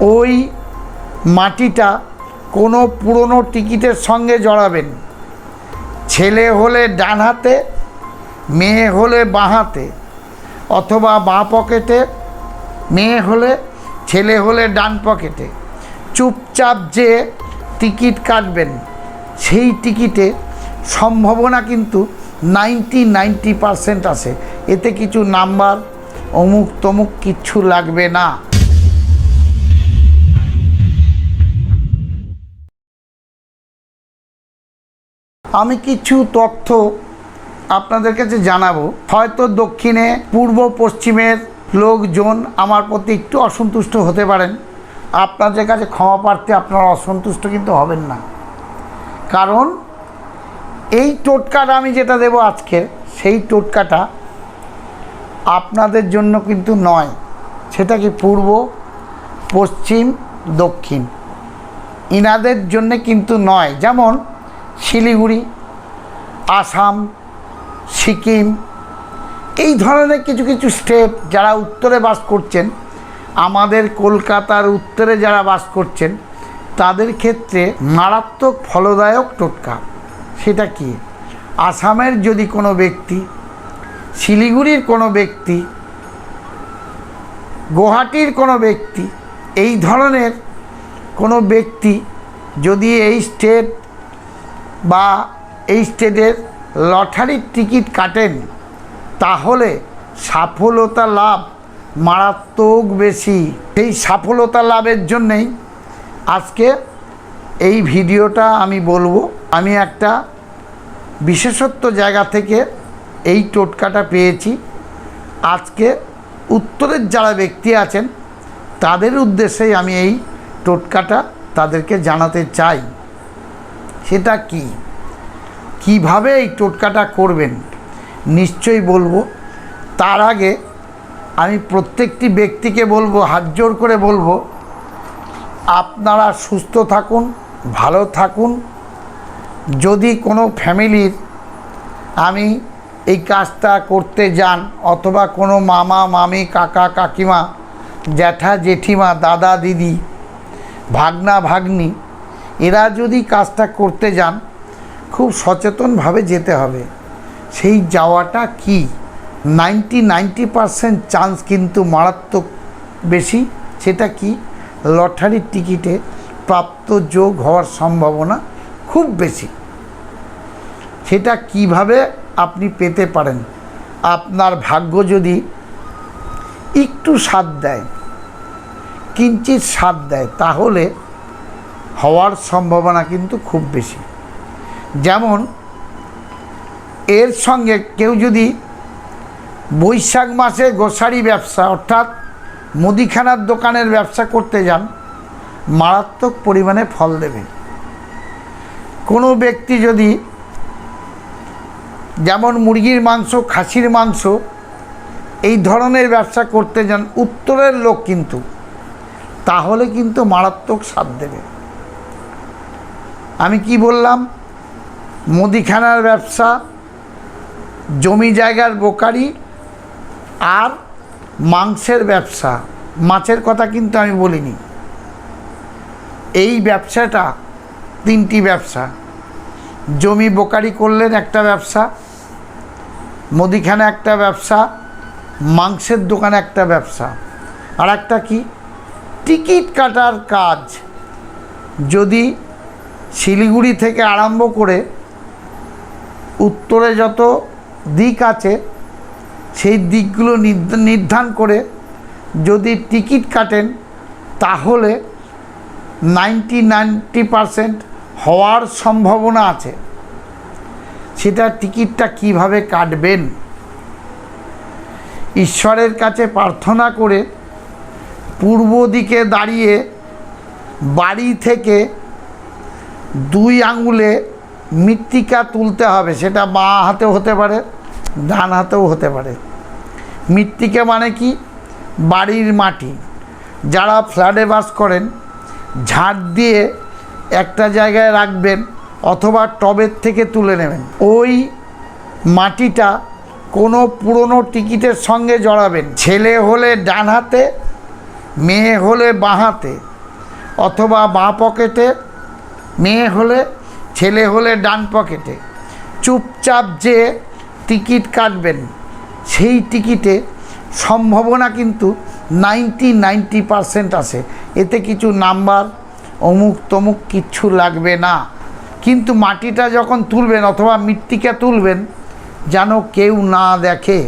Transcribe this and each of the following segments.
ওই মাটিটা কোনো পুরনো টিকিটের সঙ্গে জড়াবেন। ছেলে হলে ডান হাতে, মেয়ে হলে বাঁ হাতে, অথবা বাঁ পকেটে, মেয়ে হলে, ছেলে হলে ডান পকেটে। চুপচাপ যে টিকিট কাটবেন, সেই টিকিটে সম্ভাবনা কিন্তু নাইনটি নাইনটি পারসেন্ট আছে। এতে কিছু নাম্বার অমুক তমুক কিচ্ছু লাগবে না। আমি কিছু তথ্য আপনাদের কাছে জানাব। হয়তো দক্ষিণে, পূর্ব, পশ্চিমের লোকজন আমার প্রতি একটু অসন্তুষ্ট হতে পারেন। আপনাদের কাছে ক্ষমা প্রার্থী আপনারা অসন্তুষ্ট কিন্তু হবেন না। কারণ এই টোটকাটা আমি যেটা দেবো আজকে, সেই টোটকাটা আপনাদের জন্য কিন্তু নয়। সেটা কি পূর্ব, পশ্চিম, দক্ষিণ? ইনাদের জন্যে কিন্তু নয়। যেমন শিলিগুড়ি, আসাম, সিকিম, এই ধরনের কিছু কিছু স্টেপ যারা উত্তরে বাস করছেন, আমাদের কলকাতার উত্তরে যারা বাস করছেন, তাদের ক্ষেত্রে মারাত্মক ফলদায়ক টোটকা। সেটা কি? আসামের যদি কোনো ব্যক্তি, শিলিগুড়ির কোনো ব্যক্তি, গুয়াহাটির কোনো ব্যক্তি, এই ধরনের কোনো ব্যক্তি যদি এই স্টেট বা এই স্টেটের লটারির টিকিট কাটেন, তাহলে সফলতা লাভ মারাত্মক বেশি। সেই সফলতা লাভের জন্যেই আজকে এই ভিডিওটা আমি বলব। আমি একটা বিশেষত্ব জায়গা থেকে এই টোটকাটা পেয়েছি। আজকে উত্তরের যারা ব্যক্তি আছেন, তাদের উদ্দেশ্যেই আমি এই টোটকাটা তাদেরকে জানাতে চাই। সেটা কি? কীভাবে এই টোটকাটা করবেন? নিশ্চয়ই বলব। তার আগে আমি প্রত্যেকটি ব্যক্তিকে বলব, হাত জোর করে বলব, আপনারা সুস্থ থাকুন, ভালো থাকুন। যদি কোনো ফ্যামিলির আমি এই কাজটা করতে যান, অথবা কোনো মামা, মামি, কাকা, কাকিমা, জ্যাঠা, জেঠিমা, দাদা, দিদি, ভাগনা, ভাগ্নি এরা যদি কাজটা করতে যান, খুব সচেতনভাবে যেতে হবে। সেই যাওয়াটা কি? নাইনটি নাইনটি পারসেন্ট চান্স কিন্তু মারাত্মক বেশি। সেটা কি? লটারির টিকিটে প্রাপ্ত যোগ হওয়ার সম্ভাবনা খুব বেশি। সেটা কীভাবে আপনি পেতে পারেন? আপনার ভাগ্য যদি একটু সাথ দেয় কিঞ্চিত সাথ দেয়, তাহলে হওয়ার সম্ভাবনা কিন্তু খুব বেশি। যেমন, এর সঙ্গে কেউ যদি বৈশাখ মাসে গোসারি ব্যবসা, অর্থাৎ মুদিখানার দোকানের ব্যবসা করতে যান, মারাত্মক পরিমাণে ফল দেবে। কোনো ব্যক্তি যদি যেমন মুরগির মাংস, খাসির মাংস এই ধরনের ব্যবসা করতে যান, উত্তরের লোক কিন্তু, তাহলে কিন্তু মারাত্মক স্বাদ দেবে। আমি কি বললাম? মুদিখানার ব্যবসা, জমি জায়গার বোকারি আর মাংসের ব্যবসা। মাছের কথা কিন্তু আমি বলিনি। এই ব্যবসাটা তিনটি ব্যবসা। জমি বোকারি করলেন একটা ব্যবসা, মুদিখানা একটা ব্যবসা, মাংসের দোকানে একটা ব্যবসা। আর একটা কি? টিকিট কাটার কাজ। যদি শিলিগুড়ি থেকে আরম্ভ করে উত্তরে যত দিক আছে, সেই দিকগুলো নির্ধ- নির্ধারণ করে যদি টিকিট কাটেন, তাহলে নাইনটি নাইনটি পারসেন্ট হওয়ার সম্ভাবনা আছে। সেটা টিকিটটা কীভাবে কাটবেন? ঈশ্বরের কাছে প্রার্থনা করে পূর্ব দিকে দাঁড়িয়ে বাড়ি থেকে দুই আঙুলে মৃত্তিকা তুলতে হবে, সেটা বাঁ হাতেও হতে পারে, ডান হাতেও হতে পারে। মৃত্তিকা মানে কি? বাড়ির মাটি। যারা ফ্ল্যাটে বাস করেন ঝাড় দিয়ে একটা জায়গায় রাখবেন অথবা টবের থেকে তুলে নেবেন। ওই মাটিটা কোনো পুরনো টিকিটের সঙ্গে জড়াবেন। ছেলে হলে ডান হাতে, মেয়ে হলে বাঁ হাতে, অথবা বাঁ পকেটে মেয়ে হলে, ছেলে হলে ডান পকেটে। চুপচাপ যে টিকিট কাটবেন, সেই টিকিটে সম্ভাবনা কিন্তু নাইনটি নাইনটি পারসেন্ট আছে। এতে কিছু নাম্বার, অমুক তমুক কিচ্ছু লাগবে না। কিন্তু মাটিটা যখন তুলবেন অথবা মৃত্তিকা তুলবেন, যেন কেউ না দেখে।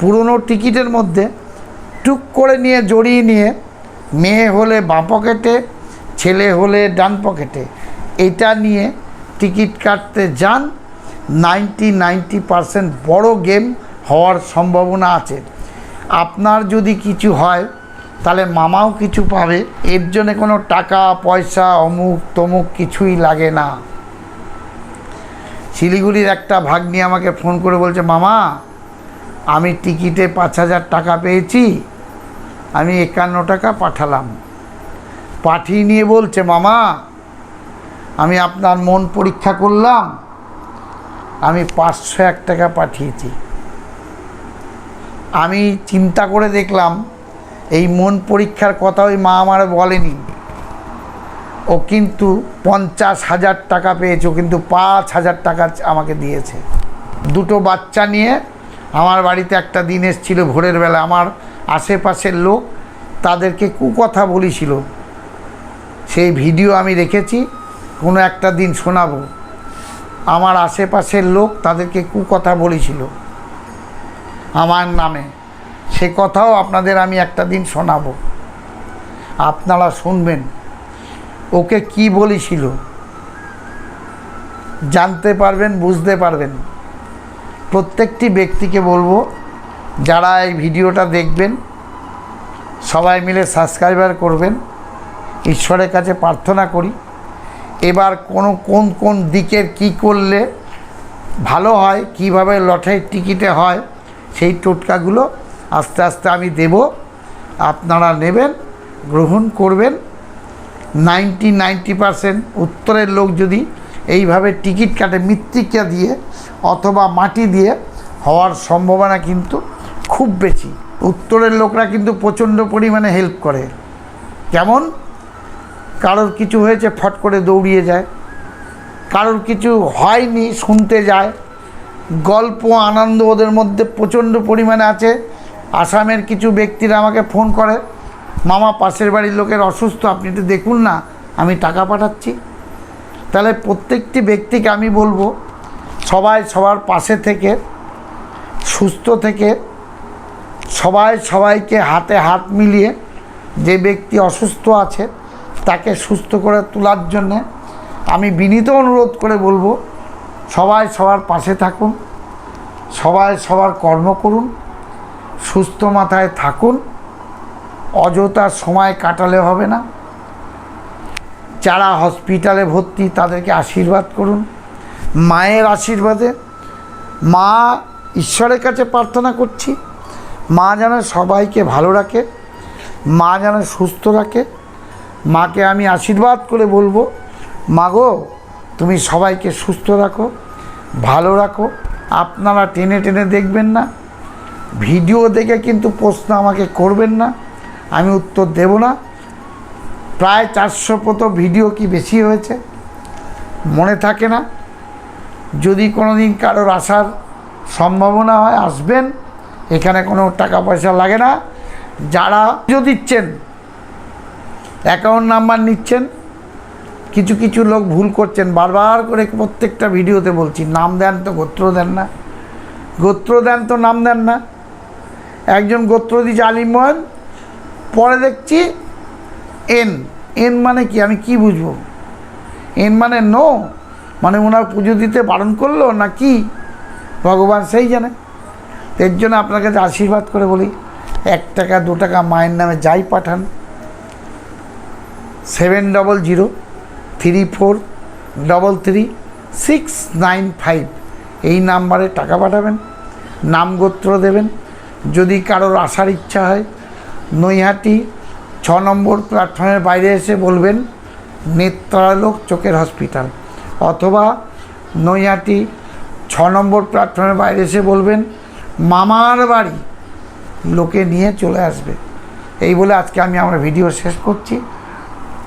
পুরনো টিকিটের মধ্যে টুক করে নিয়ে জড়িয়ে নিয়ে মেয়ে হলে বাঁ পকেটে ছেলে হলে ডান পকেটে। এটা নিয়ে টিকিট কাটতে যান। নাইনটি নাইনটি পারসেন্ট বড়ো গেম হওয়ার সম্ভাবনা আছে। আপনার যদি কিছু হয়, তাহলে মামাও কিছু পাবে। এর জন্য কোনো টাকা, পয়সা, অমুক তমুক কিছুই লাগে না। শিলিগুড়ির একটা ভাগ্নি আমাকে ফোন করে বলছে, মামা, আমি টিকিটে পাঁচ হাজার টাকা পেয়েছি। আমি একান্ন টাকা পাঠালাম। পাঠিয়ে নিয়ে বলছে, মামা, আমি আপনার মন পরীক্ষা করলাম, আমি পাঁচশো এক টাকা পাঠিয়েছি। আমি চিন্তা করে দেখলাম, এই মন পরীক্ষার কথা ওই মা আমার বলেনি। ও কিন্তু পঞ্চাশ হাজার টাকা পেয়েছে, ও কিন্তু পাঁচ হাজার টাকা আমাকে দিয়েছে। দুটো বাচ্চা নিয়ে আমার বাড়িতে একটা দিন এসেছিল ভোরের বেলা, আমার আশেপাশের লোক তাদেরকে কুকথা বলেছিল। সেই ভিডিও আমি রেখেছি কোনো একটা দিন শোনাবো। আমার আশেপাশের লোক তাদেরকে কুকথা বলেছিল আমার নামে। সে কথাও আপনাদের আমি একটা দিন শোনাবো। আপনারা শুনবেন। ওকে কি বলেছিল? জানতে পারবেন, বুঝতে পারবেন। প্রত্যেকটি ব্যক্তিকে বলব, যারা এই ভিডিওটা দেখবেন, সবাই মিলে সাবস্ক্রাইবার করবেন। ঈশ্বরের কাছে প্রার্থনা করি। এবার কোনো, কোন কোন দিকের কি করলে ভালো হয়, কীভাবে লটারির টিকিটে হয়, সেই টোটকাগুলো আস্তে আস্তে আমি দেব। আপনারা নেবেন, গ্রহণ করবেন। নাইনটি নাইনটি পারসেন্ট উত্তরের লোক যদি এইভাবে টিকিট কাটে মৃত্তিকা দিয়ে অথবা মাটি দিয়ে, হওয়ার সম্ভাবনা কিন্তু খুব বেশি। উত্তরের লোকরা কিন্তু প্রচণ্ড পরিমাণে হেল্প করে। কেমন? কারোর কিছু হয়েছে, ফট করে দৌড়িয়ে যায়। কারোর কিছু হয়নি, শুনতে যায়। গল্প, আনন্দ ওদের মধ্যে প্রচণ্ড পরিমাণে আছে। আসামের কিছু ব্যক্তিরা আমাকে ফোন করে, মামা, পাশের বাড়ির লোকের অসুস্থ, আপনি একটু দেখুন না, আমি টাকা পাঠাচ্ছি। তাহলে প্রত্যেকটি ব্যক্তিকে আমি বলব, সবাই সবার পাশে থেকে, সুস্থ থেকে, সবাই সবাইকে হাতে হাত মিলিয়ে যে ব্যক্তি অসুস্থ আছে তাকে সুস্থ করে তোলার জন্যে আমি বিনীত অনুরোধ করে বলব, সবাই সবার পাশে থাকুন, সবাই সবার কর্ম করুন, সুস্থ মাথায় থাকুন, অযথা সময় কাটালে হবে না। যারা হসপিটালে ভর্তি তাদেরকে আশীর্বাদ করুন, মায়ের আশীর্বাদে। মা ঈশ্বরের কাছে প্রার্থনা করছি, মা যেন সবাইকে ভালো রাখে, মা যেন সুস্থ রাখে মাকে আমি আশীর্বাদ করে বলব, মা গো, তুমি সবাইকে সুস্থ রাখো, ভালো রাখো। আপনারা টেনে টেনে দেখবেন না, ভিডিও দেখে কিন্তু প্রশ্ন আমাকে করবেন না, আমি উত্তর দেব না। প্রায় চারশো পত ভিডিও কি বেশি হয়েছে? মনে থাকে না। যদি কোনো দিন কারোর আসার সম্ভাবনা হয়, আসবেন। এখানে কোনো টাকা পয়সা লাগে না। যারা যদি দিচ্ছেন অ্যাকাউন্ট নাম্বার নিচ্ছেন। কিছু কিছু লোক ভুল করছেন। বারবার করে প্রত্যেকটা ভিডিওতে বলছি, নাম দেন তো, গোত্র দেন না। গোত্র দেন তো, নাম দেন না। একজন গোত্র দিচ্ছে আলিমন পরে দেখছি এন। এন মানে কি? আমি কি বুঝব? এন মানে নো? মানে ওনার পুজো দিতে বারণ করল না কি? ভগবান সেই জানে। এর জন্য আপনার কাছে আশীর্বাদ করে বলি, এক টাকা, দু টাকা মায়ের নামে যাই পাঠান। Seven double zero three four double three six nine five এই নাম্বারে টাকা পাঠাবেন, নাম গোত্র দেবেন। যদি কারোর আসার ইচ্ছা হয়, নৈহাটি ছ নম্বর প্ল্যাটফর্মের বাইরে এসে বলবেন, নেত্রালোক চোখের হসপিটাল। অথবা নৈহাটি ছ নম্বর প্ল্যাটফর্মের বাইরে এসে বলবেন, মামার বাড়ি। লোকে নিয়ে চলে আসবে। এই বলে আজকে আমি আমার ভিডিও শেষ করছি।